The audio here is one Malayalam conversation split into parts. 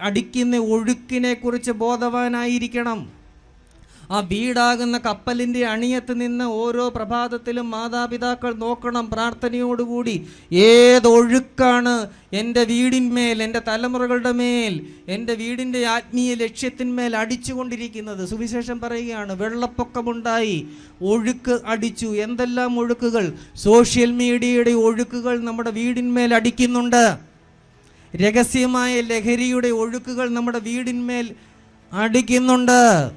അടിക്കുന്ന ഒഴുക്കിനെ കുറിച്ച് ബോധവാനായിരിക്കണം. ആ വീടാകുന്ന കപ്പലിന്റെ അണിയത്ത് നിന്ന് ഓരോ പ്രഭാതത്തിലും മാതാപിതാക്കൾ നോക്കണം പ്രാർത്ഥനയോടുകൂടി. ഏതൊഴുക്കാണ് എന്റെ വീടിന്മേൽ എന്റെ തലമുറകളുടെ മേൽ എന്റെ വീടിന്റെ ആത്മീയ ലക്ഷ്യത്തിന്മേൽ അടിച്ചുകൊണ്ടിരിക്കുന്നത്? സുവിശേഷം പറയുകയാണ് വെള്ളപ്പൊക്കമുണ്ടായി. ഒഴുക്ക് അടിച്ചു. എന്തെല്ലാം ഒഴുക്കുകൾ? സോഷ്യൽ മീഡിയയുടെ ഒഴുക്കുകൾ നമ്മുടെ വീടിന്മേൽ അടിക്കുന്നുണ്ട്. രഹസ്യമായ ലഹരിയുടെ ഒഴുക്കുകൾ നമ്മുടെ വീടിന്മേൽ അടിക്കുന്നുണ്ട്.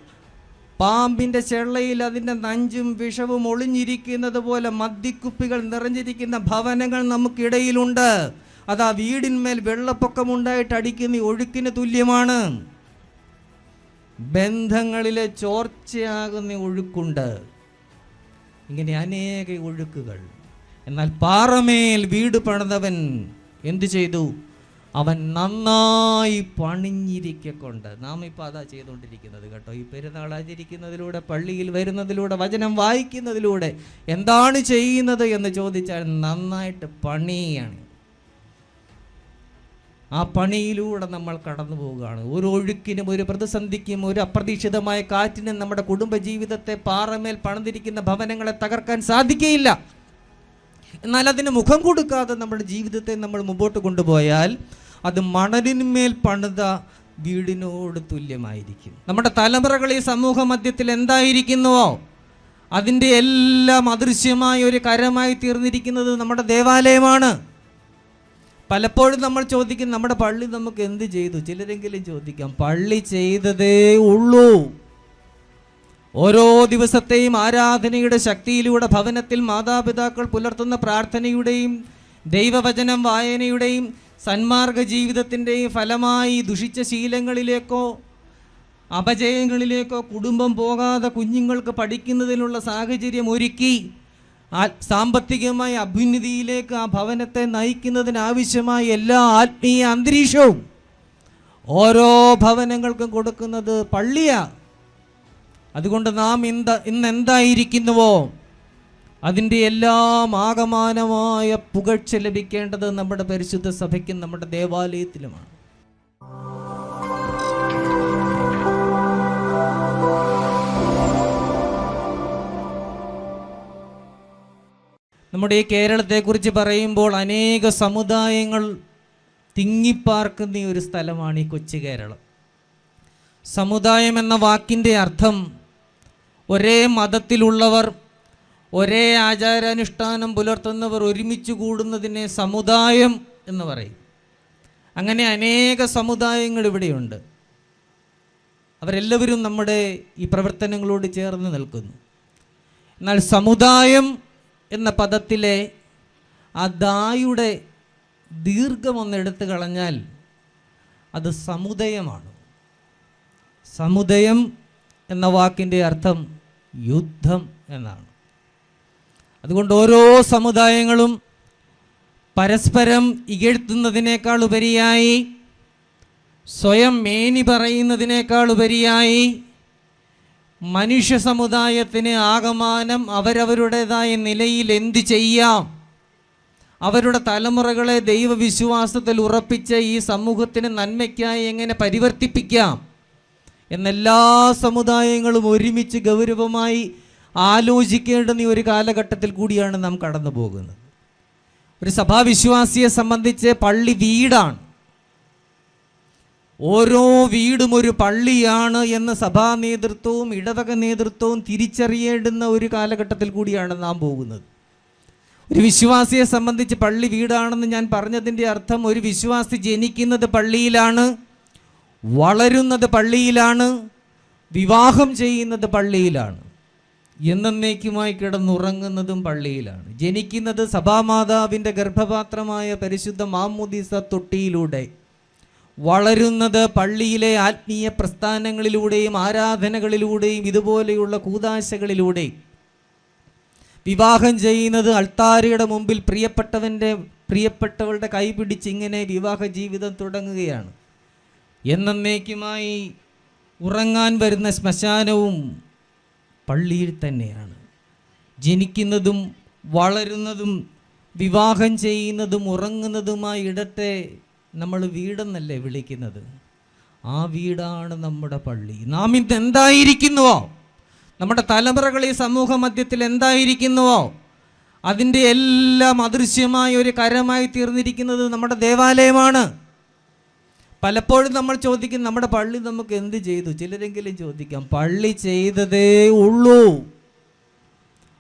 പാമ്പിന്റെ ചെള്ളയിൽ അതിന്റെ നഞ്ചും വിഷവും ഒളിഞ്ഞിരിക്കുന്നത് പോലെ മദ്യക്കുപ്പികൾ നിറഞ്ഞിരിക്കുന്ന ഭവനങ്ങൾ നമുക്കിടയിലുണ്ട്. അത് ആ വീടിന്മേൽ വെള്ളപ്പൊക്കമുണ്ടായിട്ട് അടിക്കുന്ന ഒഴുക്കിന് തുല്യമാണ്. ബന്ധങ്ങളിലെ ചോർച്ചയാകുന്ന ഒഴുക്കുണ്ട്. ഇങ്ങനെ അനേക ഒഴുക്കുകൾ. എന്നാൽ പാറമേൽ വീട് പണിതവൻ എന്തു ചെയ്തു? അവൻ നന്നായി പണിഞ്ഞിരിക്കൊണ്ട് നാം ഇപ്പോൾ അതാ ചെയ്തുകൊണ്ടിരിക്കുന്നത് കേട്ടോ. ഈ പെരുന്നാൾ ആചരിക്കുന്നതിലൂടെ പള്ളിയിൽ വരുന്നതിലൂടെ വചനം വായിക്കുന്നതിലൂടെ എന്താണ് ചെയ്യുന്നത് എന്ന് ചോദിച്ചാൽ നന്നായിട്ട് പണിയാണ്. ആ പണിയിലൂടെ നമ്മൾ കടന്നു പോവുകയാണ്. ഒരു ഒഴുക്കിനും ഒരു പ്രതിസന്ധിക്കും ഒരു അപ്രതീക്ഷിതമായ കാറ്റിനും നമ്മുടെ കുടുംബജീവിതത്തെ പാറമേൽ പണിതിരിക്കുന്ന ഭവനങ്ങളെ തകർക്കാൻ സാധിക്കുകയില്ല എന്നാൽ അതിന് മുഖം കൊടുക്കാതെ നമ്മുടെ ജീവിതത്തെ നമ്മൾ മുമ്പോട്ട് കൊണ്ടുപോയാൽ അത് മണലിന്മേൽ പണിത വീടിനോട് തുല്യമായിരിക്കും. നമ്മുടെ തലമുറകൾ ഈ സമൂഹ മധ്യത്തിൽ എന്തായിരിക്കുന്നുവോ? അതിന്റെ എല്ലാം അദൃശ്യമായ ഒരു കരമായി തീർന്നിരിക്കുന്നത് നമ്മുടെ ദേവാലയമാണ്. പലപ്പോഴും നമ്മൾ ചോദിക്കും നമ്മുടെ പള്ളി നമുക്ക് എന്ത് ചെയ്തു? ചിലരെങ്കിലും ചോദിക്കാം പള്ളി ചെയ്തതേ ഉള്ളൂ. ഓരോ ദിവസത്തെയും ആരാധനയുടെ ശക്തിയിലൂടെ ഭവനത്തിൽ മാതാപിതാക്കൾ പുലർത്തുന്ന പ്രാർത്ഥനയുടെയും ദൈവവചനം വായനയുടെയും സന്മാർഗ ജീവിതത്തിന്റെയും ഫലമായി ദുഷിച്ച ശീലങ്ങളിലേക്കോ അപജയങ്ങളിലേക്കോ കുടുംബം പോകാതെ കുഞ്ഞുങ്ങൾക്ക് പഠിക്കുന്നതിനുള്ള സാഹചര്യം ഒരുക്കി സാമ്പത്തികമായ അഭ്യുന്നതിയിലേക്ക് ആ ഭവനത്തെ നയിക്കുന്നതിനാവശ്യമായ എല്ലാ ആത്മീയ അന്തരീക്ഷവും ഓരോ ഭവനങ്ങൾക്കും കൊടുക്കുന്നത് പള്ളിയാണ് അതുകൊണ്ട് നാം ഇന്ന് എന്തായിരിക്കുന്നുവോ? അതിന്റെ എല്ലാം ആകമാനമായ പുകഴ്ച ലഭിക്കേണ്ടത് നമ്മുടെ പരിശുദ്ധ സഭയ്ക്കും നമ്മുടെ ദേവാലയത്തിലുമാണ്. നമ്മുടെ ഈ കേരളത്തെക്കുറിച്ച് പറയുമ്പോൾ അനേക സമുദായങ്ങൾ തിങ്ങിപ്പാർക്കുന്ന ഒരു സ്ഥലമാണ് ഈ കൊച്ചു കേരളം. സമുദായം എന്ന വാക്കിന്റെ അർത്ഥം ഒരേ മതത്തിലുള്ളവർ ഒരേ ആചാരാനുഷ്ഠാനം പുലർത്തുന്നവർ ഒരുമിച്ച് കൂടുന്നതിനെ സമുദായം എന്ന് പറയും. അങ്ങനെ അനേക സമുദായങ്ങൾ ഇവിടെയുണ്ട്. അവരെല്ലാവരും നമ്മുടെ ഈ പ്രവർത്തനങ്ങളോട് ചേർന്ന് നിൽക്കുന്നു. എന്നാൽ സമുദായം എന്ന പദത്തിലെ ആ ദായുടെ ദീർഘം ഒന്ന് എടുത്തു കളഞ്ഞാൽ അത് സമുദയമാണ്. സമുദയം എന്ന വാക്കിന്റെ അർത്ഥം യുദ്ധം എന്നാണ്. അതുകൊണ്ട് ഓരോ സമുദായങ്ങളും പരസ്പരം ഇകഴ്ത്തുന്നതിനേക്കാൾ ഉപരിയായി സ്വയം മേനി പറയുന്നതിനേക്കാൾ ഉപരിയായി മനുഷ്യ സമുദായത്തിന് ആകമാനം അവരവരുടേതായ നിലയിൽ എന്ത് ചെയ്യാം? അവരുടെ തലമുറകളെ ദൈവവിശ്വാസത്തിൽ ഉറപ്പിച്ച് ഈ സമൂഹത്തിന് നന്മയ്ക്കായി എങ്ങനെ പരിവർത്തിപ്പിക്കാം? എന്നെല്ലാ സമുദായങ്ങളും ഒരുമിച്ച് ഗൗരവമായി ആലോചിക്കേണ്ടുന്ന ഒരു കാലഘട്ടത്തിൽ കൂടിയാണ് നാം കടന്നു പോകുന്നത് ഒരു സഭാവിശ്വാസിയെ സംബന്ധിച്ച് പള്ളി വീടാണ്. ഓരോ വീടും ഒരു പള്ളിയാണ് എന്ന് സഭാ നേതൃത്വവും ഇടവക നേതൃത്വവും തിരിച്ചറിയേണ്ടുന്ന ഒരു കാലഘട്ടത്തിൽ കൂടിയാണ് നാം പോകുന്നത്. ഒരു വിശ്വാസിയെ സംബന്ധിച്ച് പള്ളി വീടാണെന്ന് ഞാൻ പറഞ്ഞതിന്റെ അർത്ഥം ഒരു വിശ്വാസി ജനിക്കുന്നത് പള്ളിയിലാണ് വളരുന്നത് പള്ളിയിലാണ് വിവാഹം ചെയ്യുന്നത് പള്ളിയിലാണ്. എന്നേക്കുമായി കിടന്നുറങ്ങുന്നതും പള്ളിയിലാണ്. ജനിക്കുന്നത് സഭാമാതാവിന്റെ ഗർഭപാത്രമായ പരിശുദ്ധ മാമുദീസ തൊട്ടിയിലൂടെ. വളരുന്നത് പള്ളിയിലെ ആത്മീയ പ്രസ്ഥാനങ്ങളിലൂടെയും ആരാധനകളിലൂടെയും ഇതുപോലെയുള്ള കൂതാശകളിലൂടെയും വിവാഹം ചെയ്യുന്നത് അൾത്താരയുടെ മുമ്പിൽ പ്രിയപ്പെട്ടവന്റെ പ്രിയപ്പെട്ടവളുടെ കൈപിടിച്ച് ഇങ്ങനെ വിവാഹ ജീവിതം തുടങ്ങുകയാണ്. എന്നേക്കുമായി ഉറങ്ങാൻ വരുന്ന ശ്മശാനവും പള്ളിയിൽ തന്നെയാണ്. ജനിക്കുന്നതും വളരുന്നതും വിവാഹം ചെയ്യുന്നതും ഉറങ്ങുന്നതുമായ ഇടത്തെ നമ്മൾ വീടെന്നല്ലേ വിളിക്കുന്നത്? ആ വീടാണ് നമ്മുടെ പള്ളി. നാം ഇന്ന് എന്തായിരിക്കുന്നുവോ? നമ്മുടെ തലമുറകൾ ഈ സമൂഹ മധ്യത്തിൽ എന്തായിരിക്കുന്നുവോ? അതിന്റെ എല്ലാം അദൃശ്യമായ ഒരു കരമായി തീർന്നിരിക്കുന്നത് നമ്മുടെ ദേവാലയമാണ്. പലപ്പോഴും നമ്മൾ ചോദിക്കും നമ്മുടെ പള്ളി നമുക്ക് എന്ത് ചെയ്തു? ചിലരെങ്കിലും ചോദിക്കാം പള്ളി ചെയ്തതേ ഉള്ളൂ.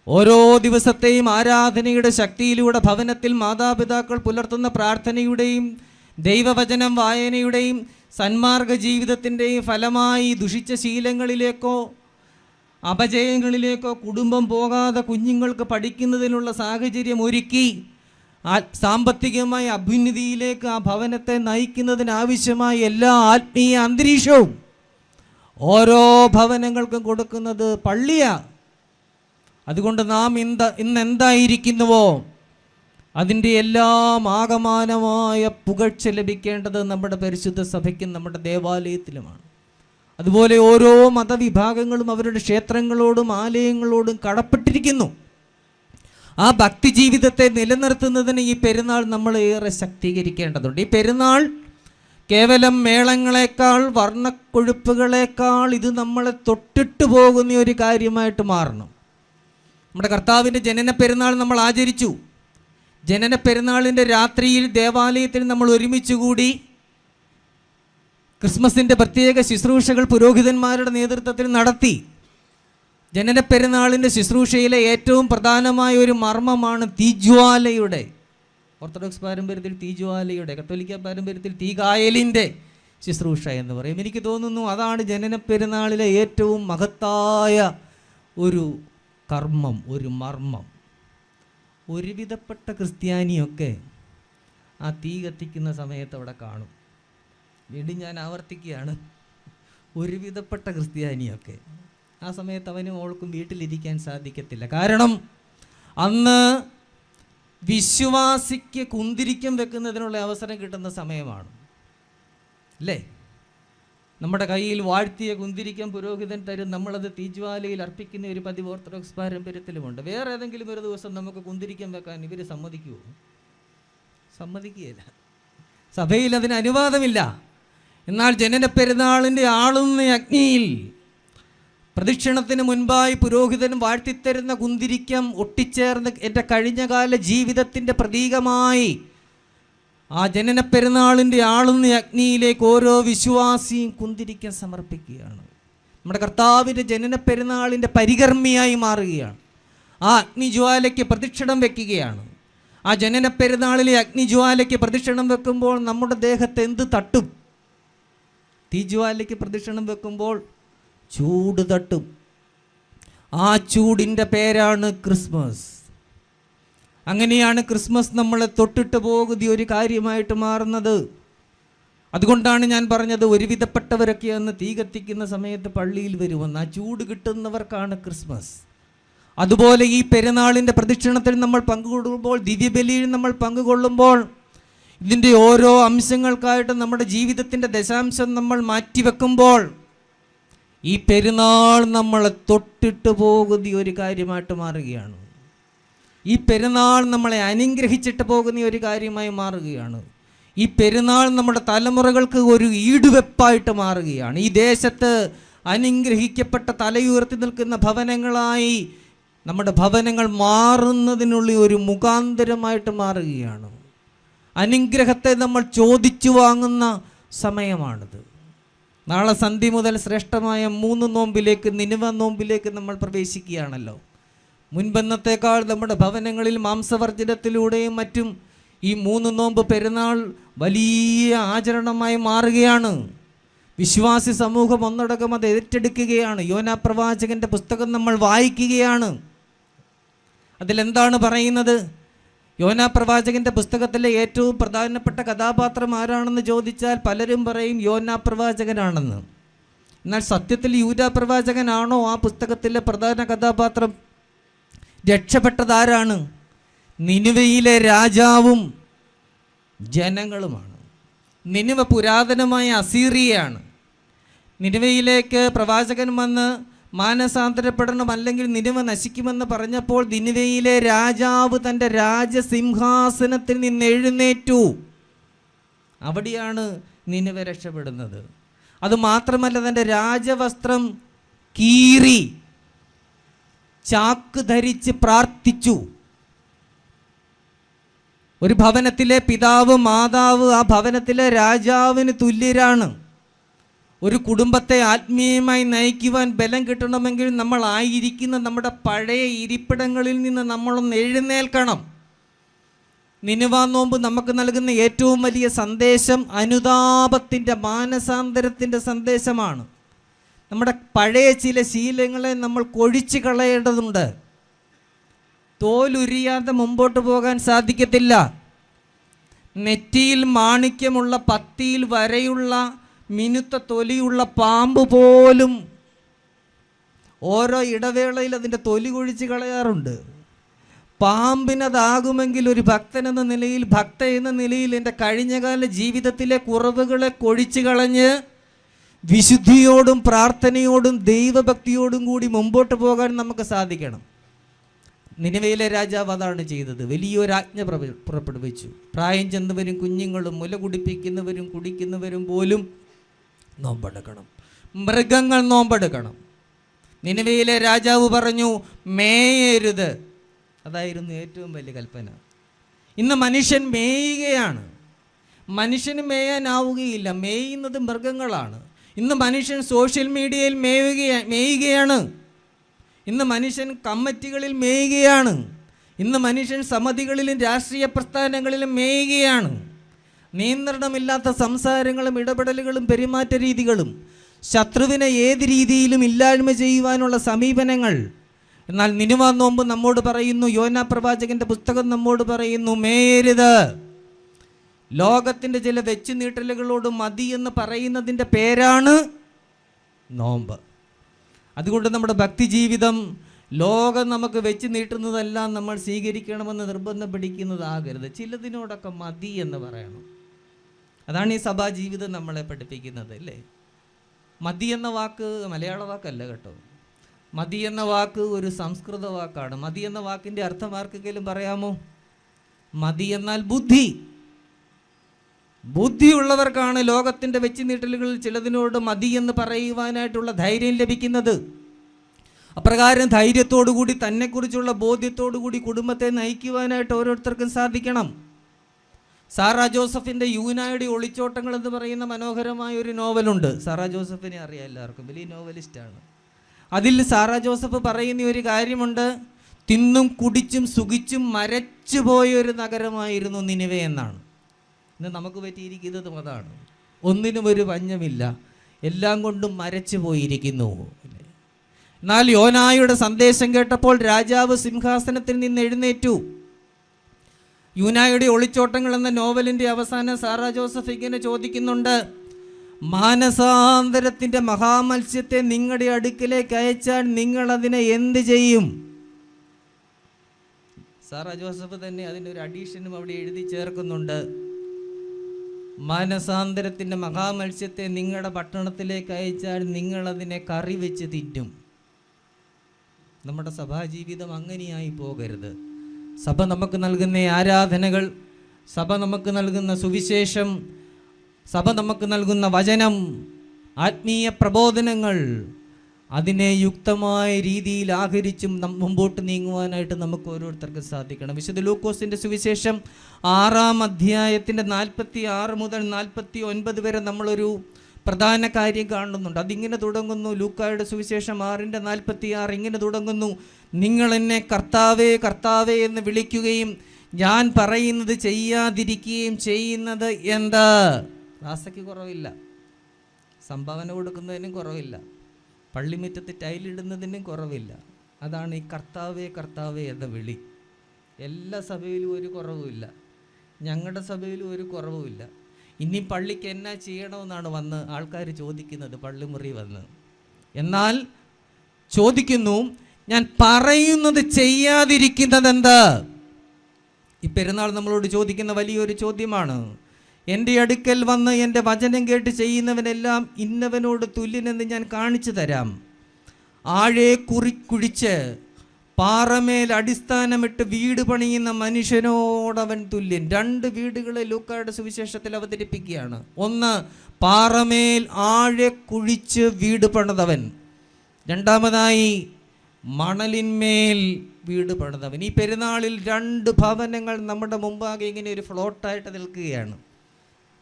ഓരോ ദിവസത്തെയും ആരാധനയുടെ ശക്തിയിലൂടെ ഭവനത്തിൽ മാതാപിതാക്കൾ പുലർത്തുന്ന പ്രാർത്ഥനയുടെയും ദൈവവചനം വായനയുടെയും സന്മാർഗ ജീവിതത്തിന്റെയും ഫലമായി ദുഷിച്ച ശീലങ്ങളിലേക്കോ അപജയങ്ങളിലേക്കോ കുടുംബം പോകാതെ കുഞ്ഞുങ്ങൾക്ക് പഠിക്കുന്നതിനുള്ള സാഹചര്യം ഒരുക്കി. സാമ്പത്തികമായ അഭ്യുന്നതിയിലേക്ക് ആ ഭവനത്തെ നയിക്കുന്നതിനാവശ്യമായ എല്ലാ ആത്മീയ അന്തരീക്ഷവും ഓരോ ഭവനങ്ങൾക്കും കൊടുക്കുന്നത് പള്ളിയാണ് അതുകൊണ്ട് നാം ഇന്ത ഇന്ന് എന്തായിരിക്കുന്നുവോ അതിന്റെ എല്ലാം ആകമാനമായ പുകഴ്ച ലഭിക്കേണ്ടത് നമ്മുടെ പരിശുദ്ധ സഭയ്ക്കും നമ്മുടെ ദേവാലയത്തിലുമാണ്. അതുപോലെ ഓരോ മതവിഭാഗങ്ങളും അവരുടെ ക്ഷേത്രങ്ങളോടും ആലയങ്ങളോടും കടപ്പെട്ടിരിക്കുന്നു. ആ ഭക്തി ജീവിതത്തെ നിലനിർത്തുന്നതിന് ഈ പെരുന്നാൾ നമ്മൾ ഏറെ ശക്തീകരിക്കേണ്ടതുണ്ട്. ഈ പെരുന്നാൾ കേവലം മേളങ്ങളെക്കാൾ വർണക്കൊഴുപ്പുകളെക്കാൾ ഇത് നമ്മളെ തൊട്ടിട്ട് പോകുന്ന ഒരു കാര്യമായിട്ട് മാറണം. നമ്മുടെ കർത്താവിന്റെ ജനന പെരുന്നാൾ നമ്മൾ ആചരിച്ചു. ജനന പെരുന്നാളിന്റെ രാത്രിയിൽ ദേവാലയത്തിൽ നമ്മൾ ഒരുമിച്ച് കൂടി ക്രിസ്മസിന്റെ പ്രത്യേക ശുശ്രൂഷകൾ പുരോഹിതന്മാരുടെ നേതൃത്വത്തിൽ നടത്തി. ജനന പെരുന്നാളിന്റെ ശുശ്രൂഷയിലെ ഏറ്റവും പ്രധാനമായ ഒരു മർമ്മമാണ് തീജ്വാലയുടെ. ഓർത്തഡോക്സ് പാരമ്പര്യത്തിൽ തീജ്വാലയുടെ കത്തോലിക്ക പാരമ്പര്യത്തിൽ തീകായലിന്റെ ശുശ്രൂഷ എന്ന് പറയും. എനിക്ക് തോന്നുന്നു അതാണ് ജനന പെരുന്നാളിലെ ഏറ്റവും മഹത്തായ ഒരു കർമ്മം ഒരു മർമ്മം. ഒരുവിധപ്പെട്ട ക്രിസ്ത്യാനിയൊക്കെ ആ തീ കത്തിക്കുന്ന സമയത്ത് അവിടെ കാണും. വീണ്ടും ഞാൻ ആവർത്തിക്കുകയാണ്. ഒരുവിധപ്പെട്ട ക്രിസ്ത്യാനിയൊക്കെ. ആ സമയത്ത് അവനും അവൾക്കും വീട്ടിലിരിക്കാൻ സാധിക്കത്തില്ല. കാരണം അന്ന് വിശ്വാസിക്ക് കുന്തിരിക്കം വെക്കുന്നതിനുള്ള അവസരം കിട്ടുന്ന സമയമാണ്. അല്ലേ? നമ്മുടെ കയ്യിൽ വാഴ്ത്തിയ കുന്തിരിക്കം പുരോഹിതൻ തരും. നമ്മളത് തീജ്വാലയിൽ അർപ്പിക്കുന്ന ഒരു പതിവ് ഓർത്തഡോക്സ് പാരമ്പര്യത്തിലുമുണ്ട്. വേറെ ഏതെങ്കിലും ഒരു ദിവസം നമുക്ക് കുന്തിരിക്കം വെക്കാൻ ഇവർ സമ്മതിക്കുമോ സമ്മതിക്കുകയില്ല. സഭയിൽ അതിന് അനുവാദമില്ല. എന്നാൽ ജനന പെരുന്നാളിന്റെ ആളുന്ന അഗ്നിയിൽ പ്രദക്ഷിണത്തിന് മുൻപായി പുരോഹിതൻ വാഴ്ത്തിത്തരുന്ന കുന്തിരിക്കം ഒട്ടിച്ചേർന്ന് എന്റെ കഴിഞ്ഞകാല ജീവിതത്തിന്റെ പ്രതീകമായി ആ ജനന പെരുന്നാളിന്റെ ആളുന്ന അഗ്നിയിലേക്ക് ഓരോ വിശ്വാസിയും കുന്തിരിക്കം സമർപ്പിക്കുകയാണ്. നമ്മുടെ കർത്താവിന്റെ ജനന പെരുന്നാളിന്റെ പരികർമ്മിയായി മാറുകയാണ്. ആ അഗ്നിജ്വാലയ്ക്ക് പ്രദക്ഷിണം വെക്കുകയാണ്. ആ ജനന പെരുന്നാളിലെ അഗ്നിജ്വാലയ്ക്ക് പ്രദക്ഷിണം വെക്കുമ്പോൾ നമ്മുടെ ദേഹത്ത് എന്ത് തട്ടും? തീജ്വാലയ്ക്ക് പ്രദക്ഷിണം വെക്കുമ്പോൾ ചൂട് തട്ടും. ആ ചൂടിന്റെ പേരാണ് ക്രിസ്മസ്. അങ്ങനെയാണ് ക്രിസ്മസ് നമ്മളെ തൊട്ടിട്ട് പോകുന്ന ഒരു കാര്യമായിട്ട് മാറുന്നത്. അതുകൊണ്ടാണ് ഞാൻ പറഞ്ഞത് ഒരുവിധപ്പെട്ടവരൊക്കെ അന്ന് തീ കത്തിക്കുന്ന സമയത്ത് പള്ളിയിൽ വരുമെന്ന്. ആ ചൂട് കിട്ടുന്നവർക്കാണ് ക്രിസ്മസ്. അതുപോലെ ഈ പെരുന്നാളിന്റെ പ്രദക്ഷിണത്തിൽ നമ്മൾ പങ്കുകൊള്ളുമ്പോൾ ദിവ്യബലിയിൽ നമ്മൾ പങ്കുകൊള്ളുമ്പോൾ ഇതിന്റെ ഓരോ അംശങ്ങൾക്കായിട്ട് നമ്മുടെ ജീവിതത്തിന്റെ ദശാംശം നമ്മൾ മാറ്റിവെക്കുമ്പോൾ ഈ പെരുന്നാൾ നമ്മളെ തൊട്ടിട്ട് പോകുന്ന ഒരു കാര്യമായിട്ട് മാറുകയാണ്. ഈ പെരുന്നാൾ നമ്മളെ അനുഗ്രഹിച്ചിട്ട് പോകുന്ന ഒരു കാര്യമായി മാറുകയാണ്. ഈ പെരുന്നാൾ നമ്മുടെ തലമുറകൾക്ക് ഒരു ഈടുവെപ്പായിട്ട് മാറുകയാണ്. ഈ ദേശത്ത് അനുഗ്രഹിക്കപ്പെട്ട തലയുയർത്തി നിൽക്കുന്ന ഭവനങ്ങളായി നമ്മുടെ ഭവനങ്ങൾ മാറുന്നതിനുള്ള ഒരു മുഖാന്തരമായിട്ട് മാറുകയാണ്. അനുഗ്രഹത്തെ നമ്മൾ ചോദിച്ചു വാങ്ങുന്ന സമയമാണിത്. നാളെ സന്ധി മുതൽ ശ്രേഷ്ഠമായ മൂന്ന് നോമ്പിലേക്ക് നിനുവ നോമ്പിലേക്ക് നമ്മൾ പ്രവേശിക്കുകയാണല്ലോ. മുൻപെന്നത്തേക്കാൾ നമ്മുടെ ഭവനങ്ങളിൽ മാംസവർജനത്തിലൂടെയും മറ്റും ഈ മൂന്ന് നോമ്പ് പെരുന്നാൾ വലിയ ആചരണമായി മാറുകയാണ്. വിശ്വാസി സമൂഹം ഒന്നടക്കം അത് ഏറ്റെടുക്കുകയാണ്. യോനാ പ്രവാചകന്റെ പുസ്തകം നമ്മൾ വായിക്കുകയാണ്. അതിലെന്താണ് പറയുന്നത്? യോനാ പ്രവാചകന്റെ പുസ്തകത്തിലെ ഏറ്റവും പ്രധാനപ്പെട്ട കഥാപാത്രം ആരാണെന്ന് ചോദിച്ചാൽ പലരും പറയും യോനാ പ്രവാചകനാണെന്ന് എന്നാൽ സത്യത്തിൽ യൂരാ പ്രവാചകനാണോ ആ പുസ്തകത്തിലെ പ്രധാന കഥാപാത്രം? രക്ഷപ്പെട്ടതാരാണ്? നിനുവയിലെ രാജാവും ജനങ്ങളുമാണ്. നിനുവ പുരാതനമായ അസീറിയയാണ്. നിനുവയിലേക്ക് പ്രവാചകൻ വന്ന് മാനസാന്തരപ്പെടണം അല്ലെങ്കിൽ നിനുവ നശിക്കുമെന്ന് പറഞ്ഞപ്പോൾ നിനുവയിലെ രാജാവ് തന്റെ രാജസിംഹാസനത്തിൽ നിന്ന് എഴുന്നേറ്റു. അവിടെയാണ് നിനുവ രക്ഷപ്പെടുന്നത്. അതുമാത്രമല്ല തന്റെ രാജവസ്ത്രം കീറി ചാക്ക് ധരിച്ച് പ്രാർത്ഥിച്ചു. ഒരു ഭവനത്തിലെ പിതാവ് മാതാവ് ആ ഭവനത്തിലെ രാജാവിന് തുല്യരാണ്. ഒരു കുടുംബത്തെ ആത്മീയമായി നയിക്കുവാൻ ബലം കിട്ടണമെങ്കിൽ നമ്മൾ ആയിരിക്കുന്ന നമ്മുടെ പഴയ ഇരിപ്പിടങ്ങളിൽ നിന്ന് നമ്മളൊന്ന് എഴുന്നേൽക്കണം. നിനുവാ നോമ്പ് നമുക്ക് നൽകുന്ന ഏറ്റവും വലിയ സന്ദേശം അനുതാപത്തിന്റെ മാനസാന്തരത്തിന്റെ സന്ദേശമാണ്. നമ്മുടെ പഴയ ചില ശീലങ്ങളെ നമ്മൾ കൊഴിച്ചു കളയേണ്ടതുണ്ട്. തോലുരിയാതെ മുമ്പോട്ട് പോകാൻ സാധിക്കത്തില്ല. നെറ്റിയിൽ മാണിക്യമുള്ള പത്തിയിൽ വരയുള്ള മിനുത്ത തൊലിയുള്ള പാമ്പ് പോലും ഓരോ ഇടവേളയിൽ അതിന്റെ തൊലി കൊഴിച്ച് കളയാറുണ്ട്. പാമ്പിനതാകുമെങ്കിൽ ഒരു ഭക്തൻ എന്ന നിലയിൽ ഭക്ത എന്ന നിലയിൽ എന്റെ കഴിഞ്ഞകാല ജീവിതത്തിലെ കുറവുകളെ കൊഴിച്ച് കളഞ്ഞ് വിശുദ്ധിയോടും പ്രാർത്ഥനയോടും ദൈവഭക്തിയോടും കൂടി മുമ്പോട്ട് പോകാൻ നമുക്ക് സാധിക്കണം. നിലവിലെ രാജാവ് അതാണ് ചെയ്തത്. വലിയൊരു ആജ്ഞ പുറപ്പെടുവിച്ചു. പ്രായം ചെന്നവരും കുഞ്ഞുങ്ങളും മുല കുടിപ്പിക്കുന്നവരും കുടിക്കുന്നവരും പോലും നോമ്പെടുക്കണം. മൃഗങ്ങൾ നോമ്പെടുക്കണം. നിലവിലെ രാജാവ് പറഞ്ഞു മേയരുത്. അതായിരുന്നു ഏറ്റവും വലിയ കൽപ്പന. ഇന്ന് മനുഷ്യൻ മേയുകയാണ്. മനുഷ്യന് മേയാനാവുകയില്ല മേയുന്നത് മൃഗങ്ങളാണ്. ഇന്ന് മനുഷ്യൻ സോഷ്യൽ മീഡിയയിൽ മേയുക മേയുകയാണ്. ഇന്ന് മനുഷ്യൻ കമ്മിറ്റികളിൽ മേയുകയാണ്. ഇന്ന് മനുഷ്യൻ സമിതികളിലും രാഷ്ട്രീയ പ്രസ്ഥാനങ്ങളിലും മേയുകയാണ്. നിയന്ത്രണമില്ലാത്ത സംസാരങ്ങളും ഇടപെടലുകളും പെരുമാറ്റ രീതികളും ശത്രുവിനെ ഏത് രീതിയിലും ഇല്ലായ്മ ചെയ്യുവാനുള്ള സമീപനങ്ങൾ. എന്നാൽ നിനുവാ നോമ്പ് നമ്മോട് പറയുന്നു യോന പ്രവാചകന്റെ പുസ്തകം നമ്മോട് പറയുന്നു മേയരുത്. ലോകത്തിന്റെ ചില വെച്ചു നീട്ടലുകളോട് മതി എന്ന് പറയുന്നതിന്റെ പേരാണ് നോമ്പ്. അതുകൊണ്ട് നമ്മുടെ ഭക്തി ജീവിതം ലോകം നമുക്ക് വെച്ച് നീട്ടുന്നതെല്ലാം നമ്മൾ സ്വീകരിക്കണമെന്ന് നിർബന്ധം പിടിക്കുന്നതാകരുത്. ചിലതിനോടൊക്കെ മതി എന്ന് പറയണം. അതാണ് ഈ സഭാ ജീവിതം നമ്മളെ പഠിപ്പിക്കുന്നത് അല്ലേ? മതി എന്ന വാക്ക് മലയാള വാക്കല്ല കേട്ടോ. മതി എന്ന വാക്ക് ഒരു സംസ്കൃത വാക്കാണ്. മതി എന്ന വാക്കിന്റെ അർത്ഥം ആർക്കെങ്കിലും പറയാമോ? മതി എന്നാൽ ബുദ്ധി. ബുദ്ധിയുള്ളവർക്കാണ് ലോകത്തിന്റെ വെച്ച് നീട്ടലുകളിൽ ചിലതിനോട് മതി എന്ന് പറയുവാനായിട്ടുള്ള ധൈര്യം ലഭിക്കുന്നത്. അപ്രകാരം ധൈര്യത്തോടുകൂടി തന്നെക്കുറിച്ചുള്ള ബോധ്യത്തോടുകൂടി കുടുംബത്തെ നയിക്കുവാനായിട്ട് ഓരോരുത്തർക്കും സാധിക്കണം. സാറാ ജോസഫിന്റെ യൂനായുടെ ഒളിച്ചോട്ടങ്ങൾ എന്ന് പറയുന്ന മനോഹരമായ ഒരു നോവലുണ്ട്. സാറാ ജോസഫിനെ അറിയാം എല്ലാവർക്കും. വലിയ നോവലിസ്റ്റാണ്. അതിൽ സാറാ ജോസഫ് പറയുന്ന ഒരു കാര്യമുണ്ട്. തിന്നും കുടിച്ചും സുഖിച്ചും മരച്ചു പോയൊരു നഗരമായിരുന്നു നിനിവെ എന്നാണ്. ഇന്ന് നമുക്ക് പറ്റിയിരിക്കുന്നതും അതാണ്. ഒന്നിനും ഒരു പഞ്ഞമില്ല. എല്ലാം കൊണ്ടും മരച്ചു പോയിരിക്കുന്നു. എന്നാൽ യോനായുടെ സന്ദേശം കേട്ടപ്പോൾ രാജാവ് സിംഹാസനത്തിൽ നിന്ന് എഴുന്നേറ്റു. യൂനായുടെ ഒളിച്ചോട്ടങ്ങൾ എന്ന നോവലിന്റെ അവസാനം സാറാ ജോസഫ് ഇങ്ങനെ ചോദിക്കുന്നുണ്ട് മാനസാന്തരത്തിന്റെ മഹാമത്സ്യത്തെ നിങ്ങളുടെ അടുക്കിലേക്ക് അയച്ചാൽ നിങ്ങളതിനെ എന്ത് ചെയ്യും? സാറാ ജോസഫ് തന്നെ അതിന്റെ ഒരു അഡീഷനും അവിടെ എഴുതി ചേർക്കുന്നുണ്ട് മാനസാന്തരത്തിന്റെ മഹാമത്സ്യത്തെ നിങ്ങളുടെ പട്ടണത്തിലേക്ക് അയച്ചാൽ നിങ്ങളതിനെ കറി വെച്ച് തിറ്റും നമ്മുടെ സഭാജീവിതം അങ്ങനെയായി പോകരുത്. സഭ നമുക്ക് നൽകുന്ന ആരാധനകൾ സഭ നമുക്ക് നൽകുന്ന സുവിശേഷം സഭ നമുക്ക് നൽകുന്ന വചനം ആത്മീയ പ്രബോധനങ്ങൾ അതിനെ യുക്തമായ രീതിയിൽ ആഹരിച്ചും മുമ്പോട്ട് നീങ്ങുവാനായിട്ട് നമുക്ക് ഓരോരുത്തർക്കും സാധിക്കണം. വിശുദ്ധ ലൂക്കോസിന്റെ സുവിശേഷം ആറാം അധ്യായത്തിന്റെ നാൽപ്പത്തി ആറ് മുതൽ നാൽപ്പത്തി ഒൻപത് വരെ നമ്മളൊരു പ്രധാന കാര്യം കാണുന്നുണ്ട്. അതിങ്ങനെ തുടങ്ങുന്നു. ലൂക്കായുടെ സുവിശേഷം ആറിന്റെ നാൽപ്പത്തി ആറ് ഇങ്ങനെ തുടങ്ങുന്നു. നിങ്ങൾ എന്നെ കർത്താവേ കർത്താവേ എന്ന് വിളിക്കുകയും ഞാൻ പറയുന്നത് ചെയ്യാതിരിക്കുകയും ചെയ്യുന്നത് എന്താ? റാസയ്ക്ക് കുറവില്ല. സംഭാവന കൊടുക്കുന്നതിനും കുറവില്ല. പള്ളിമുറ്റത്ത് ടൈലിടുന്നതിനും കുറവില്ല. അതാണ് ഈ കർത്താവേ കർത്താവേ എന്ന വിളി. എല്ലാ സഭയിലും ഒരു കുറവുമില്ല. ഞങ്ങളുടെ സഭയിലും ഒരു കുറവുമില്ല. ഇനി പള്ളിക്ക് എന്നാ ചെയ്യണമെന്നാണ് വന്ന് ആൾക്കാർ ചോദിക്കുന്നത്. പള്ളിമുറി വന്ന്. എന്നാൽ ചോദിക്കുന്നു ഞാൻ പറയുന്നത് ചെയ്യാതിരിക്കുന്നത് എന്ത് ഈ പെരുന്നാൾ നമ്മളോട് ചോദിക്കുന്ന വലിയൊരു ചോദ്യമാണ്. എന്റെ അടുക്കൽ വന്ന് എന്റെ വചനം കേട്ട് ചെയ്യുന്നവനെല്ലാം ഇന്നവനോട് തുല്യനെന്ന് ഞാൻ കാണിച്ചു തരാം. ആഴെ കുറി കുഴിച്ച് പാറമേൽ അടിസ്ഥാനമിട്ട് വീട് പണിയുന്ന മനുഷ്യനോടവൻ തുല്യൻ. രണ്ട് വീടുകളെ ലൂക്കായുടെ സുവിശേഷത്തിൽ അവതരിപ്പിക്കുകയാണ്. ഒന്ന് പാറമേൽ ആഴെ കുഴിച്ച് വീട് പണിതവൻ. രണ്ടാമതായി മണലിന്മേൽ വീട് പണിതവൻ. ഈ പെരുന്നാളിൽ രണ്ട് ഭവനങ്ങൾ നമ്മുടെ മുമ്പാകെ ഇങ്ങനെ ഒരു ഫ്ലോട്ടായിട്ട് നിൽക്കുകയാണ്.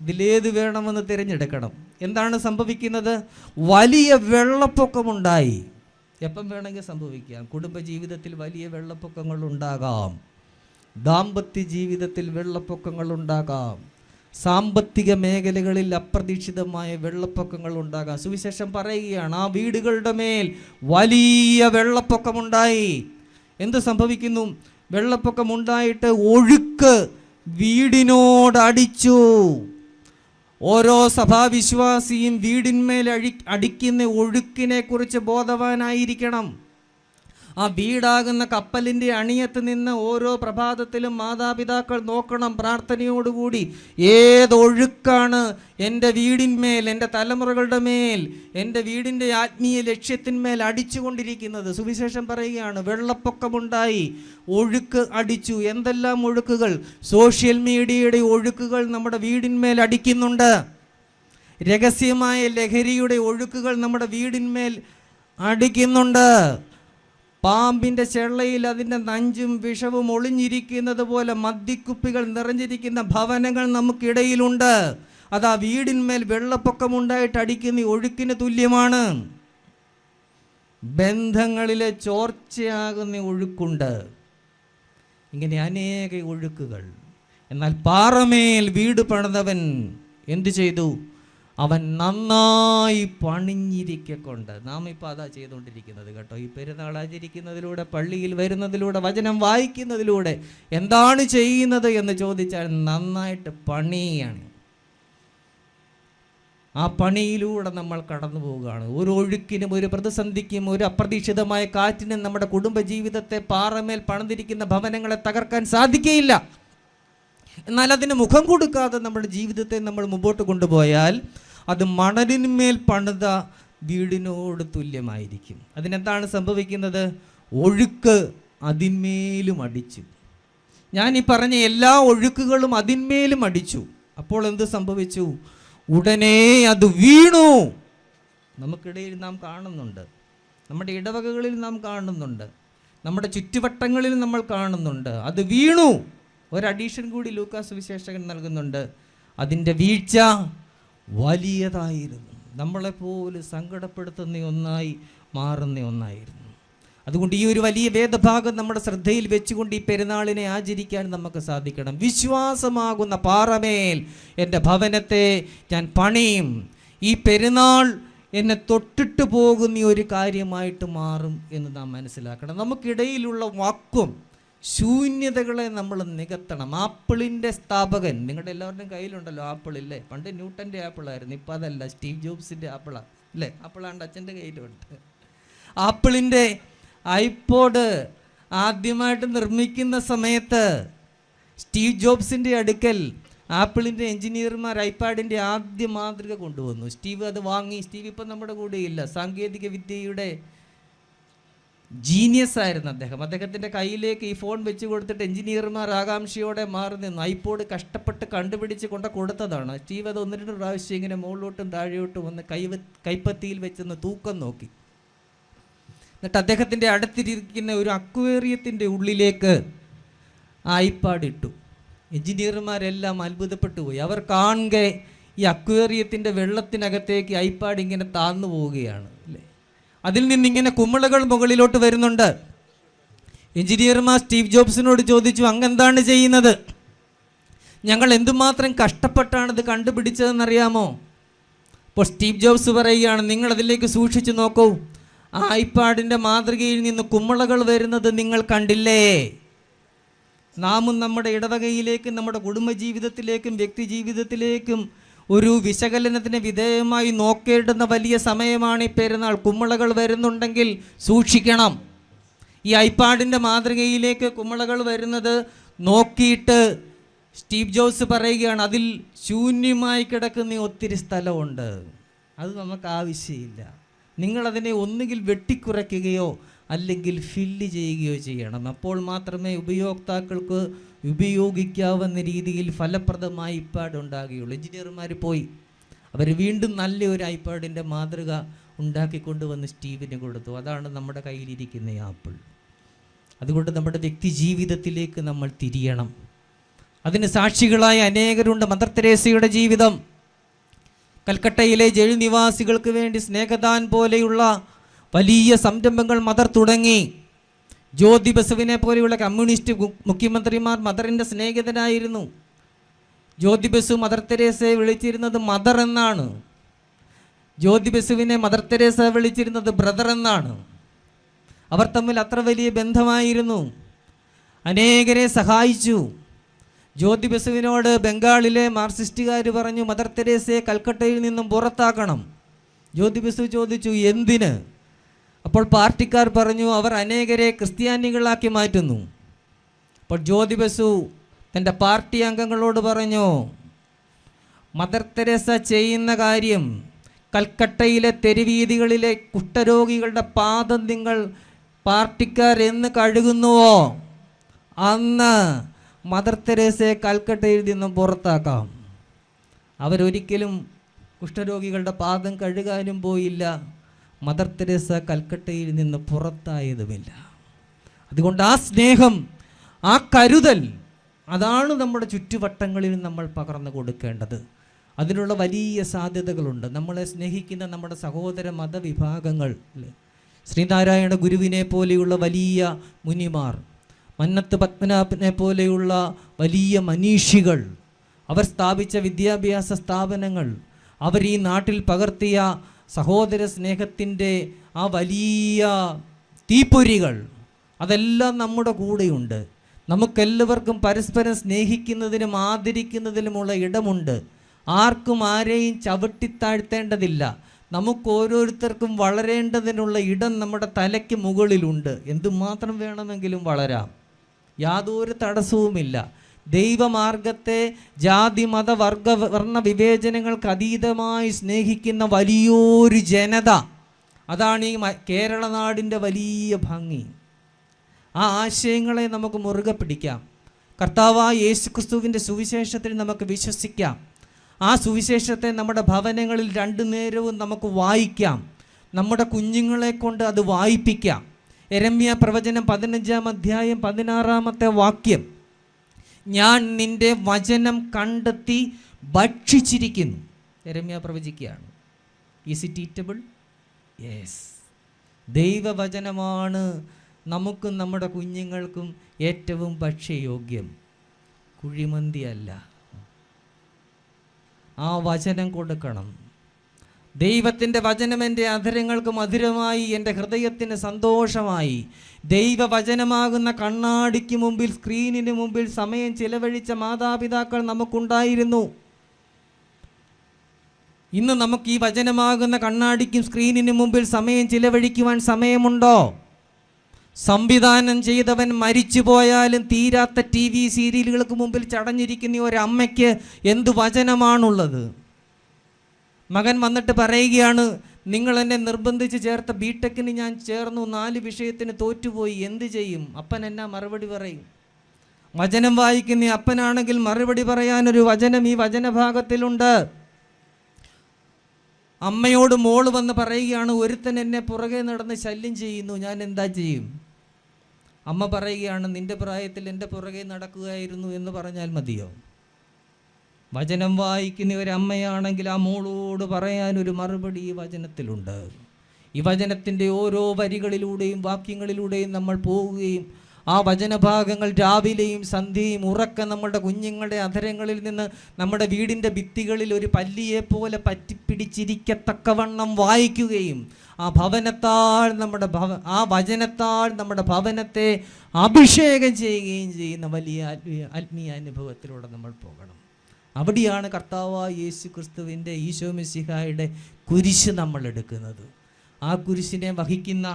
ഇതിലേത് വേണമെന്ന് തിരഞ്ഞെടുക്കണം. എന്താണ് സംഭവിക്കുന്നത്? വലിയ വെള്ളപ്പൊക്കമുണ്ടായി. എപ്പം വേണമെങ്കിൽ സംഭവിക്കാം. കുടുംബജീവിതത്തിൽ വലിയ വെള്ളപ്പൊക്കങ്ങൾ ഉണ്ടാകാം. ദാമ്പത്യ ജീവിതത്തിൽ വെള്ളപ്പൊക്കങ്ങൾ ഉണ്ടാകാം. സാമ്പത്തിക മേഖലകളിൽ അപ്രതീക്ഷിതമായ വെള്ളപ്പൊക്കങ്ങൾ ഉണ്ടാകാം. സുവിശേഷം പറയുകയാണ് ആ വീടുകളുടെ മേൽ വലിയ വെള്ളപ്പൊക്കമുണ്ടായി. എന്ത് സംഭവിക്കുന്നു? വെള്ളപ്പൊക്കമുണ്ടായിട്ട് ഒഴുക്ക് വീടിനോടടിച്ചു. ഓരോ സഭാവിശ്വാസിയും വീടിന്മേൽ അഴി അടിക്കുന്ന ഒഴുക്കിനെ കുറിച്ച് ബോധവാനായിരിക്കണം. ആ വീടാകുന്ന കപ്പലിന്റെ അണിയത്ത് നിന്ന് ഓരോ പ്രഭാതത്തിലും മാതാപിതാക്കൾ നോക്കണം പ്രാർത്ഥനയോടുകൂടി. ഏതൊഴുക്കാണ് എന്റെ വീടിന്മേൽ എന്റെ തലമുറകളുടെ മേൽ എന്റെ വീടിന്റെ ആത്മീയ ലക്ഷ്യത്തിന്മേൽ അടിച്ചുകൊണ്ടിരിക്കുന്നത്? സുവിശേഷം പറയുകയാണ് വെള്ളപ്പൊക്കമുണ്ടായി ഒഴുക്ക് അടിച്ചു. എന്തെല്ലാം ഒഴുക്കുകൾ? സോഷ്യൽ മീഡിയയുടെ ഒഴുക്കുകൾ നമ്മുടെ വീടിന്മേൽ അടിക്കുന്നുണ്ട്. രഹസ്യമായ ലഹരിയുടെ ഒഴുക്കുകൾ നമ്മുടെ വീടിന്മേൽ അടിക്കുന്നുണ്ട്. പാമ്പിന്റെ ചെള്ളയിൽ അതിന്റെ നഞ്ചും വിഷവും ഒളിഞ്ഞിരിക്കുന്നത് പോലെ മദ്യക്കുപ്പികൾ നിറഞ്ഞിരിക്കുന്ന ഭവനങ്ങൾ നമുക്കിടയിലുണ്ട്. അത് ആ വീടിന്മേൽ വെള്ളപ്പൊക്കമുണ്ടായിട്ട് അടിക്കുന്ന ഒഴുക്കിന് തുല്യമാണ്. ബന്ധങ്ങളിലെ ചോർച്ചയാകുന്ന ഒഴുക്കുണ്ട്. ഇങ്ങനെ അനേക ഒഴുക്കുകൾ. എന്നാൽ പാറമേൽ വീട് പണിതവൻ എന്തു ചെയ്തു? അവൻ നന്നായി പണിഞ്ഞിരിക്കൊണ്ട് നാം ഇപ്പോൾ അതാ ചെയ്തുകൊണ്ടിരിക്കുന്നത് കേട്ടോ. ഈ പെരുന്നാൾ ആചരിക്കുന്നതിലൂടെ പള്ളിയിൽ വരുന്നതിലൂടെ വചനം വായിക്കുന്നതിലൂടെ എന്താണ് ചെയ്യുന്നത് എന്ന് ചോദിച്ചാൽ നന്നായിട്ട് പണിയാണ്. ആ പണിയിലൂടെ നമ്മൾ കടന്നു പോവുകയാണ്. ഒരു ഒഴുക്കിനും ഒരു പ്രതിസന്ധിക്കും ഒരു അപ്രതീക്ഷിതമായ കാറ്റിനും നമ്മുടെ കുടുംബജീവിതത്തെ പാറമേൽ പണിതിരിക്കുന്ന ഭവനങ്ങളെ തകർക്കാൻ സാധിക്കുകയില്ല. എന്നാൽ അതിന് മുഖം കൊടുക്കാതെ നമ്മുടെ ജീവിതത്തെ നമ്മൾ മുമ്പോട്ട് കൊണ്ടുപോയാൽ അത് മണലിന്മേൽ പണിത വീടിനോട് തുല്യമായിരിക്കും. അതിനെന്താണ് സംഭവിക്കുന്നത്? ഒഴുക്ക് അതിന്മേലും അടിച്ചു. ഞാൻ ഈ പറഞ്ഞ എല്ലാ ഒഴുക്കുകളും അതിന്മേലും അടിച്ചു. അപ്പോൾ എന്ത് സംഭവിച്ചു? ഉടനെ അത് വീണു. നമുക്കിടയിൽ നാം കാണുന്നുണ്ട്. നമ്മുടെ ഇടവകകളിൽ നാം കാണുന്നുണ്ട്. നമ്മുടെ ചുറ്റുവട്ടങ്ങളിൽ നമ്മൾ കാണുന്നുണ്ട്. അത് വീണു. ഒരു അഡീഷൻ കൂടി ലൂക്കാസ് വിശേഷകൻ നൽകുന്നുണ്ട്. അതിന്റെ വീഴ്ച വലിയതായിരുന്നു. നമ്മളെപ്പോലെ സങ്കടപ്പെടുത്തുന്ന ഒന്നായി മാറുന്ന ഒന്നായിരുന്നു. അതുകൊണ്ട് ഈ ഒരു വലിയ വേദഭാഗം നമ്മുടെ ശ്രദ്ധയിൽ വെച്ചുകൊണ്ട് ഈ പെരുന്നാളിനെ ആചരിക്കാൻ നമുക്ക് സാധിക്കണം. വിശ്വാസമാകുന്ന പാറമേൽ എന്റെ ഭവനത്തെ ഞാൻ പണിയും. ഈ പെരുന്നാൾ എന്നെ തൊട്ടിട്ട് പോകുന്ന ഒരു കാര്യമായിട്ട് മാറും എന്ന് നാം മനസ്സിലാക്കണം. നമുക്കിടയിലുള്ള വാക്കും ശൂന്യതകളെ നമ്മൾ നികത്തണം. ആപ്പിളിന്റെ സ്ഥാപകൻ നിങ്ങളുടെ എല്ലാവരുടെയും കയ്യിലുണ്ടല്ലോ ആപ്പിൾ ഇല്ലേ? പണ്ട് ന്യൂട്ടന്റെ ആപ്പിളായിരുന്നു ഇപ്പം അതല്ല സ്റ്റീവ് ജോബ്സിന്റെ ആപ്പിളാണ് ഇല്ലേ? ആപ്പിളാണ്ട് അച്ഛന്റെ കയ്യിലുണ്ട്. ആപ്പിളിന്റെ ഐപോഡ് ആദ്യമായിട്ട് നിർമ്മിക്കുന്ന സമയത്ത് സ്റ്റീവ് ജോബ്സിന്റെ അടുക്കൽ ആപ്പിളിന്റെ എഞ്ചിനീയർമാർ ഐപാഡിന്റെ ആദ്യ മാതൃക കൊണ്ടുവന്നു. സ്റ്റീവ് അത് വാങ്ങി സ്റ്റീവ് ഇപ്പം നമ്മുടെ കൂടെയില്ല. സാങ്കേതിക വിദ്യയുടെ ജീനിയസ് ആയിരുന്നു അദ്ദേഹം. അദ്ദേഹത്തിന്റെ കയ്യിലേക്ക് ഈ ഫോൺ വെച്ച് കൊടുത്തിട്ട് എഞ്ചിനീയർമാർ ആകാംക്ഷയോടെ മാറി നിന്ന്. ഐപോഡ് കഷ്ടപ്പെട്ട് കണ്ടുപിടിച്ച് കൊണ്ട് കൊടുത്തതാണ്. സ്റ്റീവ് അത് ഒന്ന് രണ്ട് പ്രാവശ്യം ഇങ്ങനെ മുകളിലോട്ടും താഴെയോട്ടും ഒന്ന് കൈ കൈപ്പത്തിയിൽ വെച്ചൊന്ന് തൂക്കം നോക്കി. എന്നിട്ട് അദ്ദേഹത്തിന്റെ അടുത്തിരിക്കുന്ന ഒരു അക്വേറിയത്തിന്റെ ഉള്ളിലേക്ക് ആ ഐപാഡ് ഇട്ടു. എഞ്ചിനീയർമാരെല്ലാം അത്ഭുതപ്പെട്ടു പോയി. അവർ കാണുക ഈ അക്വേറിയത്തിന്റെ വെള്ളത്തിനകത്തേക്ക് ഐപാഡ് ഇങ്ങനെ താന്നു പോവുകയാണ് അല്ലേ? അതിൽ നിന്നിങ്ങനെ കുമിളകൾ മുകളിലോട്ട് വരുന്നുണ്ട്. എഞ്ചിനീയർമാർ സ്റ്റീവ് ജോബ്സിനോട് ചോദിച്ചു അങ്ങെന്താണ് ചെയ്യുന്നത്? ഞങ്ങൾ എന്തുമാത്രം കഷ്ടപ്പെട്ടാണ് ഇത് കണ്ടുപിടിച്ചതെന്നറിയാമോ? അപ്പോൾ സ്റ്റീവ് ജോബ്സ് പറയുകയാണ് നിങ്ങൾ അതിലേക്ക് സൂക്ഷിച്ചു നോക്കൂ. ആ ഐപാഡിന്റെ മാതൃകയിൽ നിന്ന് കുമ്മളകൾ വരുന്നത് നിങ്ങൾ കണ്ടില്ലേ? നാമും നമ്മുടെ ഇടവകയിലേക്കും നമ്മുടെ കുടുംബജീവിതത്തിലേക്കും വ്യക്തി ജീവിതത്തിലേക്കും ഒരു വിശകലനത്തിന് വിധേയമായി നോക്കേണ്ടുന്ന വലിയ സമയമാണ് ഈ പെരുന്നാൾ. കുമ്മളകൾ വരുന്നുണ്ടെങ്കിൽ സൂക്ഷിക്കണം. ഈ ഐപാഡിന്റെ മാതൃകയിലേക്ക് കുമ്മളകൾ വരുന്നത് നോക്കിയിട്ട് സ്റ്റീവ് ജോസ് പറയുകയാണ് അതിൽ ശൂന്യമായി കിടക്കുന്ന ഒത്തിരി സ്ഥലമുണ്ട്. അത് നമുക്ക് ആവശ്യമില്ല. നിങ്ങളതിനെ ഒന്നുകിൽ വെട്ടിക്കുറയ്ക്കുകയോ അല്ലെങ്കിൽ ഫില്ല് ചെയ്യുകയോ ചെയ്യണം. അപ്പോൾ മാത്രമേ ഉപയോക്താക്കൾക്ക് ഉപയോഗിക്കാവുന്ന രീതിയിൽ ഫലപ്രദമായ ഐപാഡ് ഉണ്ടാകുകയുള്ളൂ. എഞ്ചിനീയർമാർ പോയി. അവർ വീണ്ടും നല്ല ഒരു ഐപാഡിന്റെ മാതൃക ഉണ്ടാക്കിക്കൊണ്ടുവന്ന് സ്റ്റീവിന് കൊടുത്തു. അതാണ് നമ്മുടെ കയ്യിലിരിക്കുന്ന ആപ്പിൾ. അതുകൊണ്ട് നമ്മുടെ വ്യക്തി ജീവിതത്തിലേക്ക് നമ്മൾ തിരിയണം. അതിന് സാക്ഷികളായ അനേകരുണ്ട്. മദർ തെരേസയുടെ ജീവിതം. കൽക്കട്ടയിലെ ജയിൽ നിവാസികൾക്ക് വേണ്ടി സ്നേഹദാൻ പോലെയുള്ള വലിയ സംരംഭങ്ങൾ മദർ തുടങ്ങി. ജ്യോതി ബസുവിനെ പോലെയുള്ള കമ്മ്യൂണിസ്റ്റ് മുഖ്യമന്ത്രിമാർ മദറിന്റെ സ്നേഹിതനായിരുന്നു ജ്യോതി ബസു മദർ തെരേസയെ വിളിച്ചിരുന്നത് മദർ എന്നാണ്. ജ്യോതി ബസുവിനെ മദർ തെരേസ വിളിച്ചിരുന്നത് ബ്രദർ എന്നാണ്. അവർ തമ്മിൽ അത്ര വലിയ ബന്ധമായിരുന്നു. അനേകരെ സഹായിച്ചു. ജ്യോതി ബസുവിനോട് ബംഗാളിലെ മാർക്സിസ്റ്റുകാർ പറഞ്ഞു മദർ തെരേസയെ കൽക്കട്ടയിൽ നിന്നും പുറത്താക്കണം. ജ്യോതി ബസു ചോദിച്ചു എന്തിന്? അപ്പോൾ പാർട്ടിക്കാർ പറഞ്ഞു അവർ അനേകരെ ക്രിസ്ത്യാനികളാക്കി മാറ്റുന്നു. അപ്പോൾ ജ്യോതി ബസു തന്റെ പാർട്ടി അംഗങ്ങളോട് പറഞ്ഞു മദർ തെരേസ ചെയ്യുന്ന കാര്യം കൽക്കട്ടയിലെ തെരുവീതികളിലെ കുഷ്ഠരോഗികളുടെ പാദം നിങ്ങൾ പാർട്ടിക്കാർ എന്ന് കഴുകുന്നുവോ? അന്ന് മദർ തെരേസയെ കൽക്കട്ടയിൽ നിന്നും പുറത്താക്കാം. അവരൊരിക്കലും കുഷ്ഠരോഗികളുടെ പാദം കഴുകാനും പോയില്ല. മദർ തെരേസ കൽക്കട്ടയിൽ നിന്ന് പുറത്തായതുമില്ല. അതുകൊണ്ട് ആ സ്നേഹം ആ കരുതൽ അതാണ് നമ്മുടെ ചുറ്റുവട്ടങ്ങളിൽ നമ്മൾ പകർന്നു കൊടുക്കേണ്ടത്. അതിനുള്ള വലിയ സാധ്യതകളുണ്ട്. നമ്മളെ സ്നേഹിക്കുന്ന നമ്മുടെ സഹോദര മതവിഭാഗങ്ങൾ ശ്രീനാരായണ ഗുരുവിനെ പോലെയുള്ള വലിയ മുനിമാർ മന്നത്ത് പത്മനാഭനെ പോലെയുള്ള വലിയ മനീഷികൾ അവർ സ്ഥാപിച്ച വിദ്യാഭ്യാസ സ്ഥാപനങ്ങൾ അവർ ഈ നാട്ടിൽ പകർത്തിയ സഹോദര സ്നേഹത്തിന്റെ ആ വലിയ തീപ്പൊരികൾ അതെല്ലാം നമ്മുടെ കൂടെയുണ്ട്. നമുക്കെല്ലാവർക്കും പരസ്പരം സ്നേഹിക്കുന്നതിനും ആദരിക്കുന്നതിനുമുള്ള ഇടമുണ്ട്. ആർക്കും ആരെയും ചവിട്ടിത്താഴ്ത്തേണ്ടതില്ല നമുക്ക് ഓരോരുത്തർക്കും വളരേണ്ടതിനുള്ള ഇടം നമ്മുടെ തലയ്ക്ക് മുകളിലുണ്ട്. എന്തുമാത്രം വേണമെങ്കിലും വളരാം. യാതൊരു തടസ്സവുമില്ല. ദൈവമാർഗത്തെ ജാതി മത വർഗ വർണ വിവേചനങ്ങൾക്ക് അതീതമായി സ്നേഹിക്കുന്ന വലിയൊരു ജനത. അതാണ് ഈ കേരള നാടിന്റെ വലിയ ഭംഗി. ആ ആശയങ്ങളെ നമുക്ക് മുറുകെ പിടിക്കാം. കർത്താവായ യേശു ക്രിസ്തുവിന്റെ സുവിശേഷത്തിൽ നമുക്ക് വിശ്വസിക്കാം. ആ സുവിശേഷത്തെ നമ്മുടെ ഭവനങ്ങളിൽ രണ്ടു നേരവും നമുക്ക് വായിക്കാം. നമ്മുടെ കുഞ്ഞുങ്ങളെ കൊണ്ട് അത് വായിപ്പിക്കാം. എരമ്യ പ്രവചനം പതിനഞ്ചാം അധ്യായം പതിനാറാമത്തെ വാക്യം. ഞാൻ നിന്റെ വചനം കണ്ടെത്തി ഭക്ഷിച്ചിരിക്കുന്നു. എരമ്യ പ്രവചിക്കുകയാണ്. ഈസ് ഇറ്റ് ഈറ്റബിൾ യെസ് ദൈവവചനമാണ് നമുക്കും നമ്മുടെ കുഞ്ഞുങ്ങൾക്കും ഏറ്റവും ഭക്ഷ്യയോഗ്യം. കുഴിമന്തിയല്ല ആ വചനം കൊടുക്കണം. ദൈവത്തിന്റെ വചനം എന്റെ അധരങ്ങൾക്ക് മധുരമായി എന്റെ ഹൃദയത്തിന് സന്തോഷമായി ദൈവവചനമാകുന്ന കണ്ണാടിക്ക് മുമ്പിൽ സ്ക്രീനിന് മുമ്പിൽ സമയം ചിലവഴിച്ച മാതാപിതാക്കൾ നമുക്കുണ്ടായിരുന്നു. ഇന്ന് നമുക്ക് ഈ വചനമാകുന്ന കണ്ണാടിക്കും സ്ക്രീനിന് മുമ്പിൽ സമയം ചിലവഴിക്കുവാൻ സമയമുണ്ടോ? സംവിധാനം ചെയ്തവൻ മരിച്ചു പോയാലും തീരാത്ത ടി വി സീരിയലുകൾക്ക് മുമ്പിൽ ചടഞ്ഞിരിക്കുന്ന ഒരമ്മയ്ക്ക് എന്ത് വചനമാണുള്ളത്? മകൻ വന്നിട്ട് പറയുകയാണ് നിങ്ങൾ എന്നെ നിർബന്ധിച്ച് ചേർത്ത ബിടെക്കിന് ഞാൻ ചേർന്നു നാല് വിഷയത്തിന് തോറ്റുപോയി എന്ത് ചെയ്യും? അപ്പൻ എന്നാ മറുപടി പറയും? വചനം വായിക്കുന്ന അപ്പനാണെങ്കിൽ മറുപടി പറയാനൊരു വചനം ഈ വചനഭാഗത്തിലുണ്ട്. അമ്മയോട് മോൾ വന്ന് പറയുകയാണ് ഒരുത്തൻ എന്നെ പുറകെ നടന്ന് ശല്യം ചെയ്യുന്നു ഞാൻ എന്താ ചെയ്യും? അമ്മ പറയുകയാണ് നിന്റെ പ്രായത്തിൽ എന്റെ പുറകെ നടക്കുകയായിരുന്നു എന്ന് പറഞ്ഞാൽ മതിയോ? വചനം വായിക്കുന്ന ഒരു അമ്മയാണെങ്കിൽ ആ മോളോട് ഒരു മറുപടി ഈ വചനത്തിലുണ്ട്. ഈ വചനത്തിന്റെ ഓരോ വരികളിലൂടെയും വാക്യങ്ങളിലൂടെയും നമ്മൾ പോവുകയും ആ വചനഭാഗങ്ങൾ രാവിലെയും സന്ധ്യയും ഉറക്ക നമ്മുടെ കുഞ്ഞുങ്ങളുടെ അധരങ്ങളിൽ നിന്ന് നമ്മുടെ വീടിന്റെ ഭിത്തികളിൽ ഒരു പല്ലിയെ പോലെ പറ്റിപ്പിടിച്ചിരിക്കത്തക്കവണ്ണം വായിക്കുകയും ആ ഭവനത്താൽ നമ്മുടെ ഭവ ആ വചനത്താൽ നമ്മുടെ ഭവനത്തെ അഭിഷേകം ചെയ്യുകയും ചെയ്യുന്ന വലിയ ആത്മീയ ആത്മീയ അനുഭവത്തിലൂടെ നമ്മൾ പോകണം. അവിടെയാണ് കർത്താവായ യേശു ക്രിസ്തുവിന്റെ ഈശോ മിസിഹായുടെ കുരിശ് നമ്മൾ എടുക്കുന്നത്. ആ കുരിശിനെ വഹിക്കുന്ന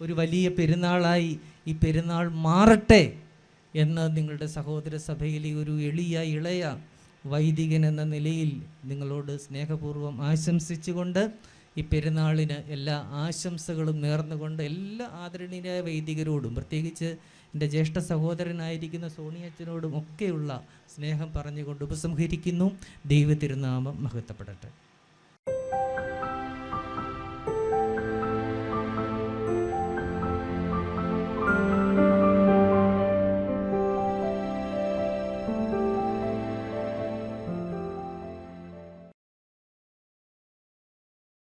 ഒരു വലിയ പെരുന്നാളായി ഈ പെരുന്നാൾ മാറട്ടെ എന്ന് നിങ്ങളുടെ സഹോദര സഭയിലെ ഒരു എളിയ ഇളയ വൈദികൻ എന്ന നിലയിൽ നിങ്ങളോട് സ്നേഹപൂർവം ആശംസിച്ചുകൊണ്ട് ഈ പെരുന്നാളിന് എല്ലാ ആശംസകളും നേർന്നുകൊണ്ട് എല്ലാ ആദരണീയരായ വൈദികരോടും പ്രത്യേകിച്ച് എന്റെ ജ്യേഷ്ഠ സഹോദരനായിരിക്കുന്ന സോണിയച്ചനോടും ഒക്കെയുള്ള സ്നേഹം പറഞ്ഞുകൊണ്ട് ഉപസംഹരിക്കുന്നു. ദൈവ തിരുനാമം മഹത്വപ്പെടട്ടെ.